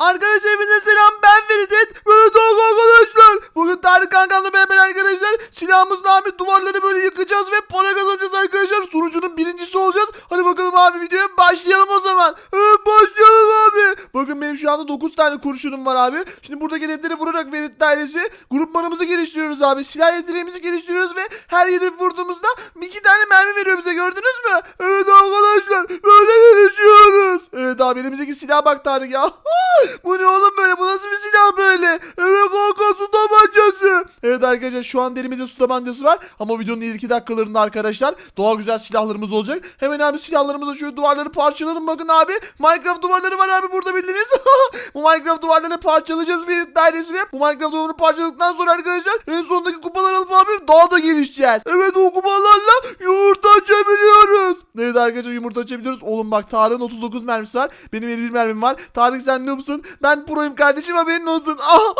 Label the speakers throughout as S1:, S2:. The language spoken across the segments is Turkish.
S1: Arkadaşlar hepinize selam ben Ferit. Böyle doğru arkadaşlar. Bugün Tarık kankamla beraber arkadaşlar silahımızla abi duvarları böyle yıkacağız ve para kazanacağız arkadaşlar. Sunucunun birincisi olacağız. Hadi bakalım abi videoya başlayalım o zaman. Evet başlayalım abi. Bakın benim şu anda 9 tane kurşunum var abi. Şimdi buradaki hedefleri vurarak Ferit ailesi grupmanımızı geliştiriyoruz abi. Silah yeteneğimizi geliştiriyoruz ve her hedef vurduğumuzda iki tane mermi veriyor bize gördünüz mü? Evet arkadaşlar böyle gelişiyoruz. Abi elimizdeki silah bak Tarık ya. Bu ne oğlum böyle? Bu nasıl bir silah böyle? Evet kanka su tabancası. Evet arkadaşlar şu an elimizde su tabancası var. Ama videonun ilk iki dakikalarında arkadaşlar doğal güzel silahlarımız olacak. Hemen abi silahlarımızla şu duvarları parçalayalım. Bakın abi Minecraft duvarları var abi burada bildiğiniz. bu Minecraft duvarlarını parçalayacağız Ferit dairesi ve bu Minecraft duvarını parçaladıktan sonra arkadaşlar en sondaki kupalar alıp abi daha da gelişeceğiz. Evet o kupalarla yumurta açabiliyoruz. Evet arkadaşlar yumurta açabiliyoruz. Oğlum bak Tarık'ın 39 mermisi var. Benim 51 mermim var. Tarık sen ne musun? Ben proyum kardeşim haberin olsun. Aha!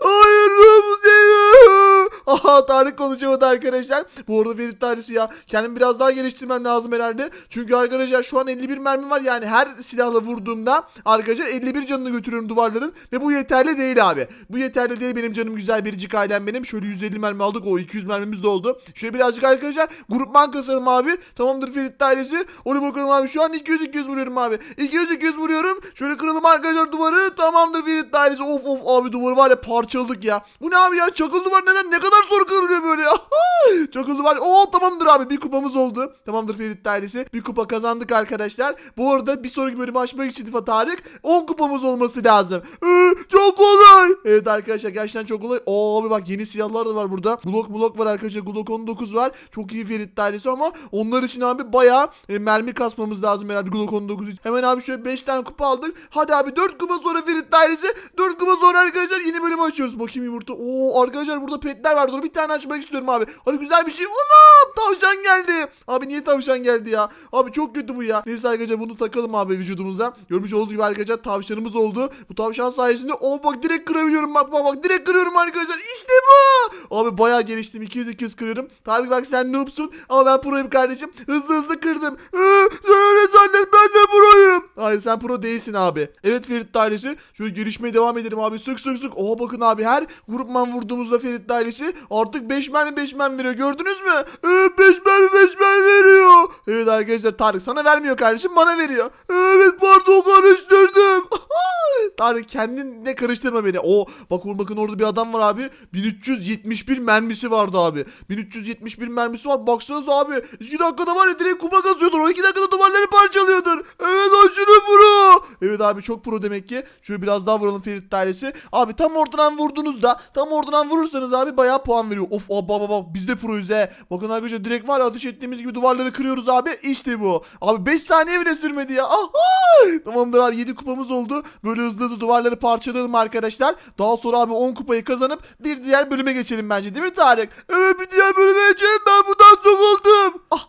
S1: Hayır değil. Aha Tarık konuşamadı arkadaşlar. Bu arada Ferit tanesi ya. Kendimi biraz daha geliştirmem lazım herhalde. Çünkü arkadaşlar şu an 51 mermim var. Yani her silahla vurduğumda arkadaşlar 51 canını götürüyorum duvarların. Ve bu yeterli değil abi. Bu yeterli değil benim canım güzel biricik ailem benim. Şöyle 150 mermi aldık. O 200 mermimiz de oldu. Şöyle birazcık arkadaşlar grupman kasalım abi. Tamamdır Ferit ailesi. Onu bakalım abi. Şu an 200 200 vuruyorum abi. 200 200 vuruyorum. Şöyle kıralım arkadaşlar duvarı. Tamamdır Ferit dairesi. Of of abi duvarı var ya parçaladık ya. Bu ne abi ya? Çakıl duvar neden? Ne kadar zor kırılıyor böyle ya. Çakıl duvar. Oo tamamdır abi. Bir kupamız oldu. Tamamdır Ferit dairesi. Bir kupa kazandık arkadaşlar. Bu arada bir sonraki bölümü açmak için Tifa Tarık 10 kupamız olması lazım. Ee, çok kolay. Evet arkadaşlar gerçekten çok kolay. Oo abi bak yeni silahlar da var burada. Glock Glock var arkadaşlar. Glock 19 var. Çok iyi Ferit dairesi ama onlar için abi bayağı e, mermi kasmamız lazım herhalde Glock 19 için. Hemen abi şöyle 5 tane kupa aldık. Hadi abi 4 kupa sonra Ferit dairesi. 4 kupa sonra arkadaşlar yeni bölümü açıyoruz. Bakayım yumurta. Oo arkadaşlar burada petler var. Dur bir tane açmak istiyorum abi. Hadi güzel bir şey. Anam tavşan geldi. Abi niye tavşan geldi ya? Abi çok kötü bu ya. Neyse arkadaşlar bunu takalım abi vücudumuza. Görmüş olduğunuz gibi arkadaşlar tavşanımız oldu. Bu tavşan sayesinde o bak direkt kırabiliyorum bak bak bak direkt kırıyorum arkadaşlar. İşte bu. Abi bayağı geliştim. 200 200 kırıyorum. Tarık bak sen noobsun ama ben proyum kardeşim. Hızlı hızlı kırdım. Sen öyle zannet ben de proyum. Hayır sen pro değilsin abi. Evet Ferit dairesi. Şöyle gelişmeye devam edelim abi. Sık sık sık. Oha bakın abi her grupman vurduğumuzda Ferit dairesi artık 5 mermi 5 mermi veriyor. Gördünüz mü? Ee, 5 mermi 5 mermi veriyor. Evet arkadaşlar Tarık sana vermiyor kardeşim bana veriyor. Evet pardon karıştırdım. Tarık kendinle karıştırma beni. O bak or- bakın orada bir adam var abi. 1371 mermisi vardı abi. 1371 mermisi var. Baksanıza abi. 2 dakikada var ya direkt kupa kazıyordur. O 2 dakikada duvarları parçalıyordur. Evet aşırı pro. Evet abi çok pro demek ki. Şöyle biraz daha vuralım Ferit dairesi. Abi tam ortadan vurduğunuzda tam ortadan vurursanız abi bayağı puan veriyor. Of abi baba biz de proyuz he. Bakın arkadaşlar direkt var ya ateş ettiğimiz gibi duvarları kırıyoruz abi. İşte bu. Abi 5 saniye bile sürmedi ya. Aha! Tamamdır abi 7 kupamız oldu. Böyle hızlı hızlı duvarları parçalayalım arkadaşlar. Daha sonra abi 10 kupayı kazanıp bir diğer bölüme geçelim bence değil mi Tarık? Evet bir diğer bölüme geçelim ben bundan sıkıldım. Aha!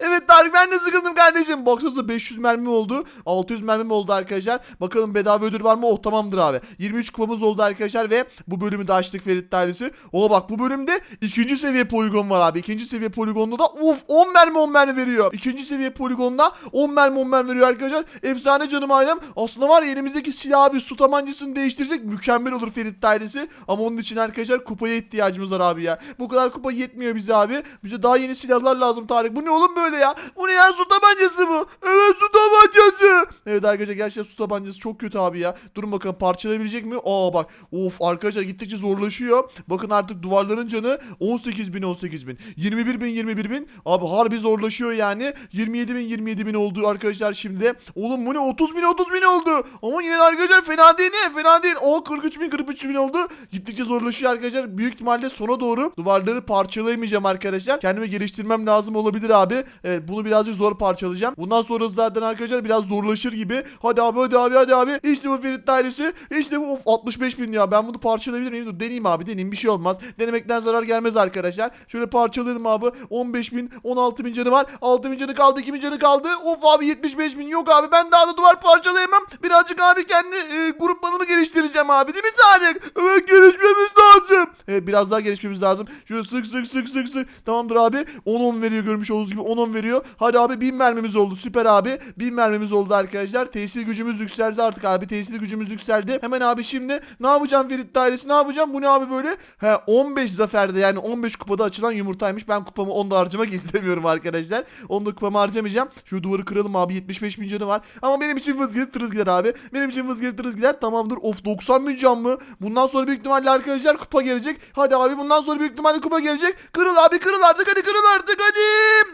S1: Evet Tarık ben de sıkıldım kardeşim. Baksanıza 500 mermi oldu. 600 mermi oldu arkadaşlar. Bakalım bedava ödül var mı? Oh tamamdır abi. 23 kupamız oldu arkadaşlar ve bu bölümü de açtık Ferit dairesi. Oha bak bu bölümde ikinci seviye poligon var abi. İkinci seviye poligonda da of 10 mermi 10 mermi veriyor. İkinci seviye poligonda 10 mermi 10 mermi veriyor arkadaşlar. Efsane canım ailem. Aslında var ya elimizdeki silah abi su tabancasını değiştirsek mükemmel olur Ferit dairesi. Ama onun için arkadaşlar kupaya ihtiyacımız var abi ya. Bu kadar kupa yetmiyor bize abi. Bize daha yeni silahlar lazım Tarık. Bu ne oğlum böyle ya? Bu ne ya su tabancası bu? Evet su tabancası. Evet arkadaşlar gerçekten su tabancası çok kötü abi ya. Durun bakalım parçalayabilecek mi? Aa bak. Of arkadaşlar gittikçe zorlaşıyor. Bakın artık duvarların canı 18 bin 18 bin. 21 bin 21 bin. Abi harbi zorlaşıyor yani. 27 bin 27 bin oldu arkadaşlar şimdi. Oğlum bu ne 30 bin 30 bin oldu. Ama yine de arkadaşlar fena değil ne? Fena değil. O 43 bin 43 bin oldu. Gittikçe zorlaşıyor arkadaşlar. Büyük ihtimalle sona doğru duvarları parçalayamayacağım arkadaşlar. Kendimi geliştirmem lazım olabilir abi. Evet bunu birazcık zor parçalayacağım. Bundan sonra zaten arkadaşlar biraz zorlaşır gibi. Hadi abi hadi abi hadi abi. İşte bu Ferit dairesi. İşte bu of 65 bin ya. Ben bunu parçalayabilir miyim? Dur deneyeyim abi deneyeyim bir şey olmaz. Denemekten zarar gelmez arkadaşlar. Şöyle parçalayalım abi. 15 bin 16 bin canı var. 6 bin canı kaldı 2 bin canı kaldı. Of abi 75 bin yok abi. Ben daha da duvar parçalayamam. Birazcık abi kendi e, grupmanımı geliştireceğim abi. Değil mi Tarık? Evet gelişmemiz lazım. Evet biraz daha gelişmemiz lazım. Şöyle sık sık sık sık sık. Tamamdır abi. 10-10 veriyor görmüş olduğunuz gibi 10-10 veriyor. Hadi abi 1000 mermimiz oldu. Süper abi. 1000 mermimiz oldu arkadaşlar. Tesir gücümüz yükseldi artık abi. Tesir gücümüz yükseldi. Hemen abi şimdi ne yapacağım Ferit dairesi ne yapacağım? Bu ne abi böyle? He 15 zaferde yani 15 kupada açılan yumurtaymış. Ben kupamı onda harcamak istemiyorum arkadaşlar. Onda kupamı harcamayacağım. Şu duvarı kıralım abi 75 bin canı var. Ama benim için vız gelir tırız gider abi. Benim için vız gelir tırız gider. Tamamdır. Of 90 bin can mı? Bundan sonra büyük ihtimalle arkadaşlar kupa gelecek. Hadi abi bundan sonra büyük ihtimalle kupa gelecek. Kırıl abi kırıl artık hadi kırıl artık hadi.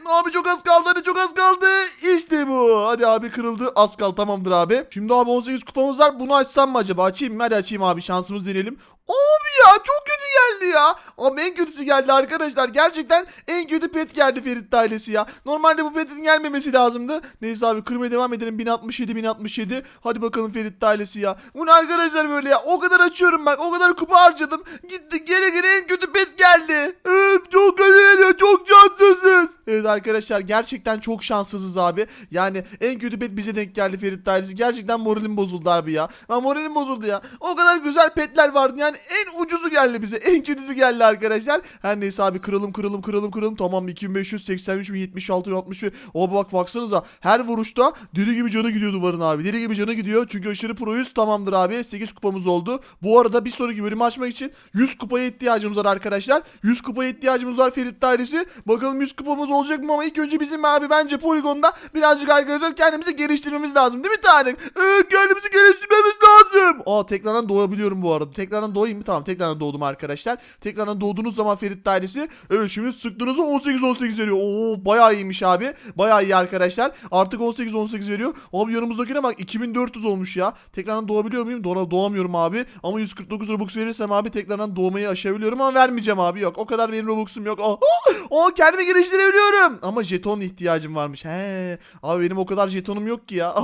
S1: Abi çok az kaldı hadi çok az kaldı. İşte bu. Hadi abi kırıldı. Az kaldı tamamdır abi. Şimdi abi 18 kupamız var. Bunu açsam mı acaba? Açayım mı? Hadi açayım abi. Şansımız deneyelim. Abi ya çok kötü geldi ya. Ama en kötüsü geldi arkadaşlar. Gerçekten en kötü pet geldi Ferit ailesi ya. Normalde bu petin gelmemesi lazımdı. Neyse abi kırmaya devam edelim. 1067 1067. Hadi bakalım Ferit ailesi ya. Bu ne arkadaşlar böyle ya? O kadar açıyorum bak. O kadar kupa harcadım. Gitti geri geri en kötü pet geldi. Öf, çok kötü geliyor. Çok şanssızız. Evet arkadaşlar gerçekten çok şanssızız abi. Yani en kötü pet bize denk geldi Ferit ailesi. Gerçekten moralim bozuldu abi ya. Ben moralim bozuldu ya. O kadar güzel petler vardı. Yani en ucuzu geldi bize. En kötüsü geldi arkadaşlar. Her neyse abi kıralım kıralım kıralım kıralım. Tamam 2583 mi 76 mi 60 mi? O bak baksanıza. Her vuruşta deli gibi canı gidiyor duvarın abi. Deli gibi canı gidiyor. Çünkü aşırı proyuz. Tamamdır abi. 8 kupamız oldu. Bu arada bir sonraki bölümü açmak için 100 kupaya ihtiyacımız var arkadaşlar. 100 kupaya ihtiyacımız var Ferit dairesi. Bakalım 100 kupamız olacak mı ama ilk önce bizim abi bence poligonda birazcık arkadaşlar kendimizi geliştirmemiz lazım. Değil mi Tarık? Ee, kendimizi geliştirmemiz lazım. Aa tekrardan doğabiliyorum bu arada. Tekrardan doğayım mı? Tamam tekrardan doğdum arkadaşlar. Tekrardan doğduğunuz zaman Ferit dairesi. Evet şimdi sıktığınızda 18 18 veriyor. Oo bayağı iyiymiş abi. Bayağı iyi arkadaşlar. Artık 18 18 veriyor. Abi yanımızdakine bak 2400 olmuş ya. Tekrardan doğabiliyor muyum? Doğa, doğamıyorum abi. Ama 149 Robux verirsem abi tekrardan doğmayı aşabiliyorum ama vermeyeceğim abi. Yok o kadar benim Robux'um yok. Oh, oh, kendimi geliştirebiliyorum. Ama jeton ihtiyacım varmış. He. Abi benim o kadar jetonum yok ki ya.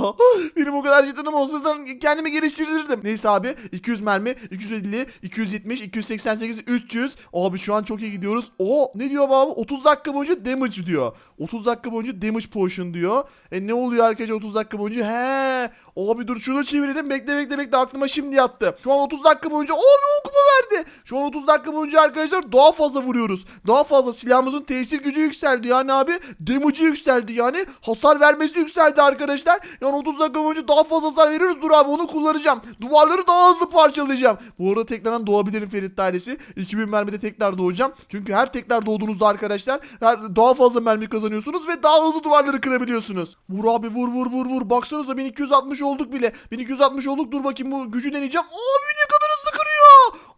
S1: Benim o kadar jetonum olsa da kendimi geliştirirdim. Neyse abi 200 mermi, 250, 270, 288, 300. Abi şu an çok iyi gidiyoruz. O ne diyor abi? 30 dakika boyunca damage diyor. 30 dakika boyunca damage potion diyor. E ne oluyor arkadaşlar 30 dakika boyunca? He. Abi dur şunu çevirelim. Bekle bekle bekle aklıma şimdi yattı. Şu an 30 dakika boyunca abi o kupa verdi. Şu an 30 dakika boyunca arkadaşlar daha fazla vuruyoruz. Daha fazla silahımızın tesir gücü yükseldi yani abi. Damage'ı yükseldi yani. Hasar vermesi yükseldi arkadaşlar. Yani 30 dakika boyunca daha fazla hasar veriyoruz. Dur abi onu kullanacağım. Duvarları daha hızlı parçalayacağım. Bu arada tekrardan doğabilirim Ferit ailesi. 2000 mermide tekrar doğacağım. Çünkü her tekrar doğduğunuzda arkadaşlar her, daha fazla mermi kazanıyorsunuz ve daha hızlı duvarları kırabiliyorsunuz. Vur abi vur vur vur vur. Baksanıza 1260 olduk bile. 1260 olduk. Dur bakayım bu gücü deneyeceğim. Abi ne kadar.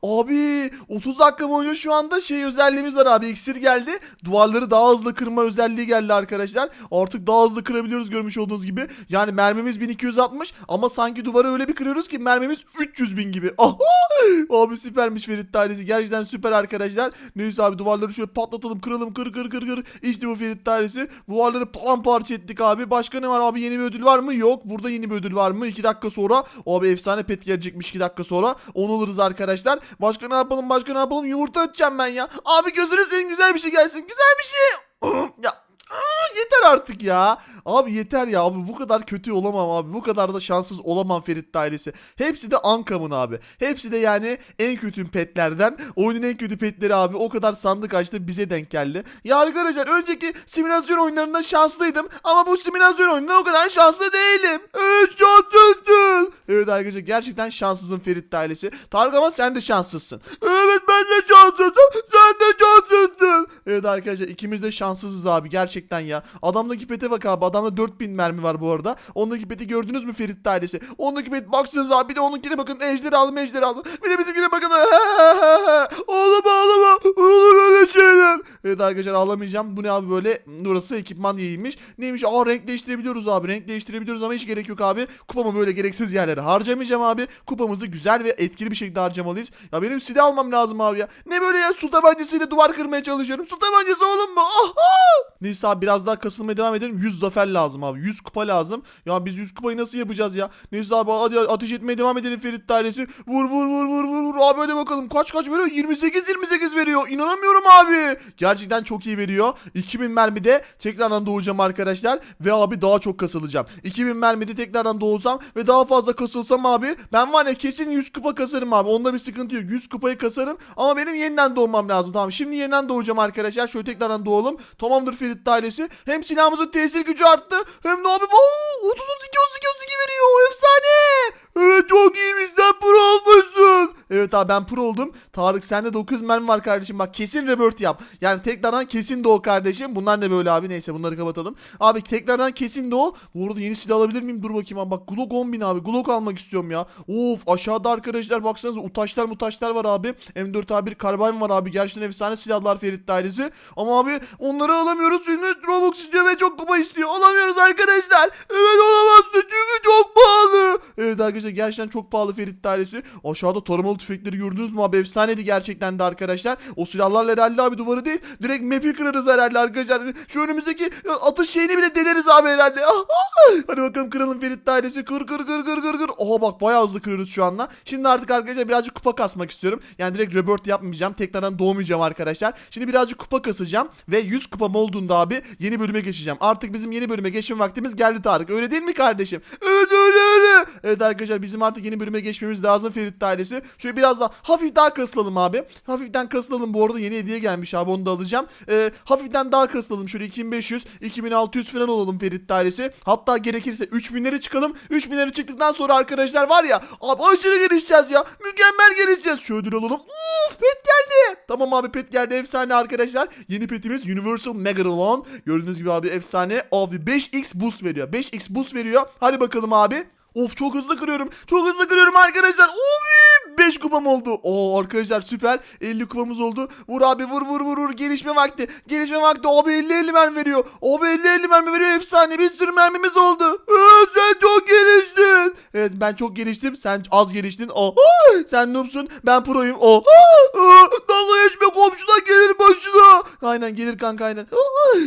S1: Abi 30 dakika boyunca şu anda şey özelliğimiz var abi iksir geldi. Duvarları daha hızlı kırma özelliği geldi arkadaşlar. Artık daha hızlı kırabiliyoruz görmüş olduğunuz gibi. Yani mermimiz 1260 ama sanki duvarı öyle bir kırıyoruz ki mermimiz 300 bin gibi. Abi süpermiş Ferit dairesi. Gerçekten süper arkadaşlar. Neyse abi duvarları şöyle patlatalım kıralım kır kır kır kır. İşte bu Ferit dairesi. Duvarları paramparça ettik abi. Başka ne var abi yeni bir ödül var mı? Yok. Burada yeni bir ödül var mı? 2 dakika sonra. Abi efsane pet gelecekmiş 2 dakika sonra. Onu alırız arkadaşlar. Başka ne yapalım başka ne yapalım? Yumurta atacağım ben ya. Abi gözünüz en güzel bir şey gelsin. Güzel bir şey. ya yeter artık ya. Abi yeter ya abi bu kadar kötü olamam abi. Bu kadar da şanssız olamam Ferit ailesi. Hepsi de Ankam'ın abi. Hepsi de yani en kötü petlerden. Oyunun en kötü petleri abi. O kadar sandık açtı bize denk geldi. Ya arkadaşlar önceki simülasyon oyunlarında şanslıydım. Ama bu simülasyon oyununda o kadar şanslı değilim. Evet şanssızsın. Evet arkadaşlar gerçekten şanssızın Ferit ailesi. Tarık ama sen de şanssızsın. Evet ben de şanssızım. Sen de şanssızsın. Evet arkadaşlar ikimiz de şanssızız abi gerçekten ya. Adamdaki pete bak abi. Adamda 4000 mermi var bu arada. Ondaki peti gördünüz mü Ferit ailesi? Ondaki pet baksanıza abi. Bir de onunkine bakın. Ejderhalı mejderhalı. Bir de bizimkine bakın. ağlama ağlama. Olur öyle şeyler. Evet arkadaşlar ağlamayacağım. Bu ne abi böyle? Burası ekipman yiymiş. Neymiş? Aa renk değiştirebiliyoruz abi. Renk değiştirebiliyoruz ama hiç gerek yok abi. Kupamı böyle gereksiz yerlere harcamayacağım abi. Kupamızı güzel ve etkili bir şekilde harcamalıyız. Ya benim silah almam lazım abi ya. Ne böyle ya su tabancasıyla duvar kırmaya çalışıyorum. Su tabancası oğlum mu? Aha! Neyse abi biraz daha kasılmaya devam edelim. 100 zafer lazım abi. 100 kupa lazım. Ya biz 100 kupayı nasıl yapacağız ya? Neyse abi hadi ateş etmeye devam edelim Ferit dairesi. Vur vur vur vur vur vur. Abi hadi bakalım kaç kaç veriyor? 28 28 veriyor. İnanamıyorum abi. Gerçekten çok iyi veriyor. 2000 mermide tekrardan doğacağım arkadaşlar. Ve abi daha çok kasılacağım. 2000 mermide tekrardan doğsam ve daha fazla kasılsam abi ben var ya kesin 100 kupa kasarım abi. Onda bir sıkıntı yok. 100 kupayı kasarım ama benim yeniden doğmam lazım. Tamam şimdi yeniden doğacağım arkadaşlar. Şöyle tekrardan doğalım. Tamamdır Ferit ailesi. Hem silahımızın tesir gücü arttı. Hem de abi Oo, 30 32 32 32 veriyor. Efsane. Abi ben pro oldum. Tarık sende 9 mermi var kardeşim. Bak kesin rebirth yap. Yani tekrardan kesin doğu kardeşim. Bunlar ne böyle abi? Neyse bunları kapatalım. Abi tekrardan kesin doğu. Bu arada yeni silah alabilir miyim? Dur bakayım abi. Bak Glock 10 bin abi. Glock almak istiyorum ya. Of aşağıda arkadaşlar baksanıza utaşlar mutaşlar var abi. M4A1 karbine var abi. Gerçekten efsane silahlar Ferit dairesi. Ama abi onları alamıyoruz çünkü Robux istiyor ve çok kupa istiyor. Alamıyoruz arkadaşlar. Arkadaşlar gerçekten çok pahalı Ferit dairesi. Aşağıda taramalı tüfekleri gördünüz mü abi? Efsaneydi gerçekten de arkadaşlar. O silahlarla herhalde abi duvarı değil. Direkt map'i kırarız herhalde arkadaşlar. Şu önümüzdeki e, atış şeyini bile deleriz abi herhalde. Ah, ah. Hadi bakalım kıralım Ferit dairesi. Kır kır kır kır kır kır. Oha bak bayağı hızlı kırıyoruz şu anda. Şimdi artık arkadaşlar birazcık kupa kasmak istiyorum. Yani direkt rebirth yapmayacağım. Tekrardan doğmayacağım arkadaşlar. Şimdi birazcık kupa kasacağım. Ve 100 kupam olduğunda abi yeni bölüme geçeceğim. Artık bizim yeni bölüme geçme vaktimiz geldi Tarık. Öyle değil mi kardeşim? Evet öyle öyle. Evet arkadaşlar bizim artık yeni bölüme geçmemiz lazım Ferit ailesi. Şöyle biraz daha hafif daha kasılalım abi. Hafiften kasılalım bu arada yeni hediye gelmiş abi onu da alacağım. Ee, hafiften daha kasılalım şöyle 2500 2600 falan olalım Ferit ailesi. Hatta gerekirse 3000'lere çıkalım. 3000'lere çıktıktan sonra arkadaşlar var ya abi aşırı gelişeceğiz ya. Mükemmel gelişeceğiz. Şöyle ödül alalım. Uf pet geldi. Tamam abi pet geldi efsane arkadaşlar. Yeni petimiz Universal Megalodon. Gördüğünüz gibi abi efsane. Abi 5x boost veriyor. 5x boost veriyor. Hadi bakalım abi. Of çok hızlı kırıyorum. Çok hızlı kırıyorum arkadaşlar. Of 5 kupam oldu. Oo arkadaşlar süper. 50 kupamız oldu. Vur abi vur vur vur vur. Gelişme vakti. Gelişme vakti. Abi 50 50 mermi veriyor. Abi 50 50 mermi veriyor. Efsane. Bir sürü mermimiz oldu. Ee, sen çok geliştin. Evet ben çok geliştim. Sen az geliştin. Oh. Sen noobsun. Ben proyum. Oh. Dalga geçme komşuna gelir başına. Aynen gelir kanka aynen.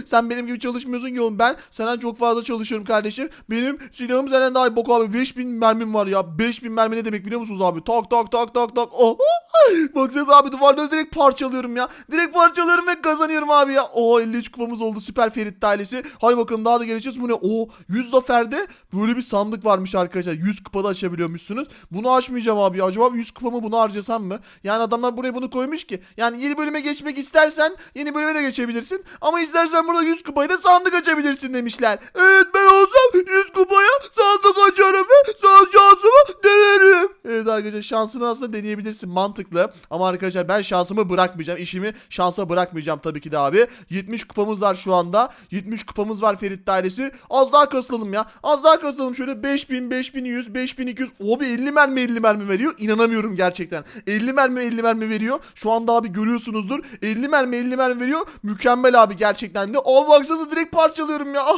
S1: Sen benim gibi çalışmıyorsun ki oğlum. Ben senden çok fazla çalışıyorum kardeşim. Benim silahım senden daha iyi. Bak abi 5000 mermim var ya. 5000 mermi ne demek biliyor musunuz abi? Tak tak tak tak tak. Oh. Baksanıza abi duvarları direkt parçalıyorum ya. Direkt parçalıyorum ve kazanıyorum abi ya. Oo 53 kupamız oldu. Süper Ferit ailesi. Hadi bakalım daha da geleceğiz. Bu ne? Oo 100 zaferde böyle bir sandık varmış arkadaşlar. 100 kupada açabiliyormuşsunuz. Bunu açmayacağım abi. Acaba 100 kupamı bunu harcasam mı? Yani adamlar buraya bunu koymuş ki. Yani yeni bölüme geçmek istersen yeni bölüme de geçebilirsin. Ama istersen burada 100 kupayı da sandık açabilirsin demişler. Evet ben olsam 100 kupaya sandık açarım ve şansımı denerim. Evet arkadaşlar şansını aslında deneyebilirsin mantıklı. Ama arkadaşlar ben şansımı bırakmayacağım. İşimi şansa bırakmayacağım tabii ki de abi. 70 kupamız var şu anda. 70 kupamız var Ferit dairesi. Az daha kasılalım ya. Az daha kasılalım şöyle 5000, 5100, 5200. Abi 50 mermi 50 mermi veriyor. İnanamıyorum gerçekten. 50 mermi 50 mermi veriyor. Şu anda abi görüyorsunuzdur. 50 mermi 50 mermi veriyor. Mükemmel abi gerçekten de. Abi baksanıza direkt parçalıyorum ya. Ah,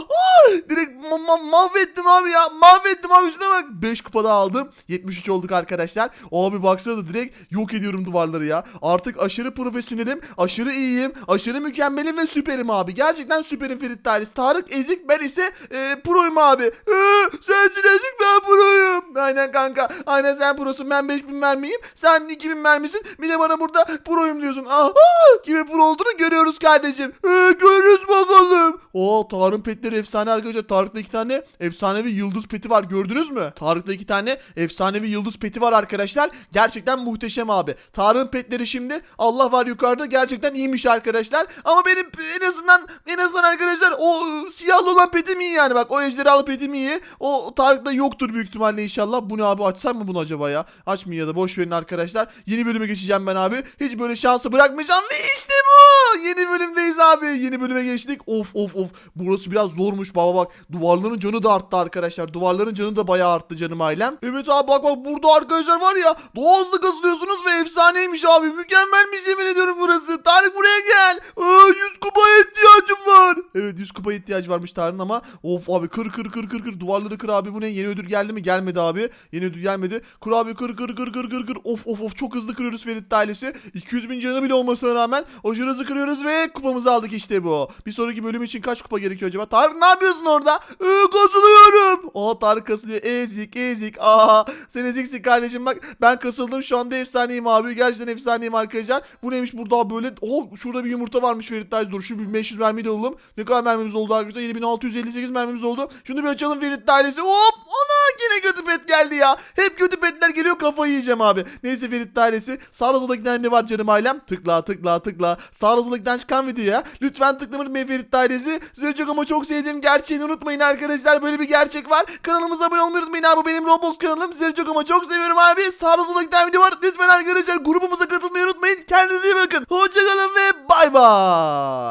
S1: direkt ma- ma- mahvettim abi ya. Mahvettim abi üstüne bak. 5 kupada aldım. 73 olduk arkadaşlar. Abi baksanıza direkt yok ediyorum duvarları ya. Artık aşırı profesyonelim. Aşırı iyiyim. Aşırı mükemmelim ve süperim abi. Gerçekten süperim Ferit Dairesi. Tarık ezik ben ise e, proyum abi. E, sensin ezik ben proyum. Aynen kanka. Aynen sen prosun. Ben 5000 mermiyim. Sen 2000 mermisin. Bir de bana burada proyum diyorsun. Aha! Kimin pro olduğunu görüyoruz kardeşim. E, görürüz bakalım. Oo Tarık'ın petleri efsane arkadaşlar. Tarık'ta iki tane efsanevi yıldız peti var. Gördünüz mü? Tarık'ta iki tane efsanevi yıldız peti var arkadaşlar. Gerçekten muhteşem abi. Tarık'ın petleri şimdi Allah var yukarıda gerçekten iyiymiş arkadaşlar. Ama benim en azından en azından arkadaşlar o e, siyahlı olan petim iyi yani bak o ejderhalı petim iyi. O Tarık'ta yoktur büyük ihtimalle inşallah. Bu ne abi açsam mı bunu acaba ya? Açmayın ya da boş verin arkadaşlar. Yeni bölüme geçeceğim ben abi. Hiç böyle şansı bırakmayacağım ve işte bu. Yeni bölümdeyiz abi. Yeni bölüme geçtik. Of of of. Burası biraz zormuş baba bak. Duvarların canı da arttı arkadaşlar. Duvarların canı da bayağı arttı canım ailem. Evet abi bak bak burada arkadaşlar var ya. Daha hızlı kazılıyorsunuz ve efsaneymiş abi. Mükemmelmiş yemin ediyorum burası. Tarık buraya gel. Aa, 100 kupaya ihtiyacım var. Evet 100 kupaya ihtiyacı varmış Tarık'ın ama of abi kır kır kır kır kır duvarları kır abi bu ne yeni ödül geldi mi gelmedi abi yeni ödül gelmedi kır abi kır kır kır kır kır kır of of of çok hızlı kırıyoruz Ferit ailesi 200 bin canı bile olmasına rağmen aşırı kırıyoruz vuruyoruz ve kupamızı aldık işte bu. Bir sonraki bölüm için kaç kupa gerekiyor acaba? Tarık ne yapıyorsun orada? Ee, kasılıyorum. Aa Tarık kasılıyor. Ezik ezik. Aa sen eziksin kardeşim bak. Ben kasıldım şu anda efsaneyim abi. Gerçekten efsaneyim arkadaşlar. Bu neymiş burada böyle? Oh şurada bir yumurta varmış Ferit. Dur şu bir 500 mermi de alalım. Ne kadar mermimiz oldu arkadaşlar? 7658 mermimiz oldu. Şunu bir açalım Ferit ailesi. Hop! Ana yine kötü pet geldi ya. Hep kötü petler geliyor kafayı yiyeceğim abi. Neyse Ferit ailesi. Sağ soldakiden ne var canım ailem? Tıkla tıkla tıkla. Sağ soldakiden çıkan videoya lütfen tıklamayı unutmayın Ferit ailesi. Size çok ama çok sevdiğim gerçeğini unutmayın arkadaşlar. Böyle bir gerçek var. Kanalımıza abone olmayı unutmayın abi. Benim Roblox kanalım. Sizleri çok ama çok seviyorum abi. Sağ soldakiden video var. Lütfen arkadaşlar grubumuza katılmayı unutmayın. Kendinize iyi bakın. Hoşçakalın ve bay bay.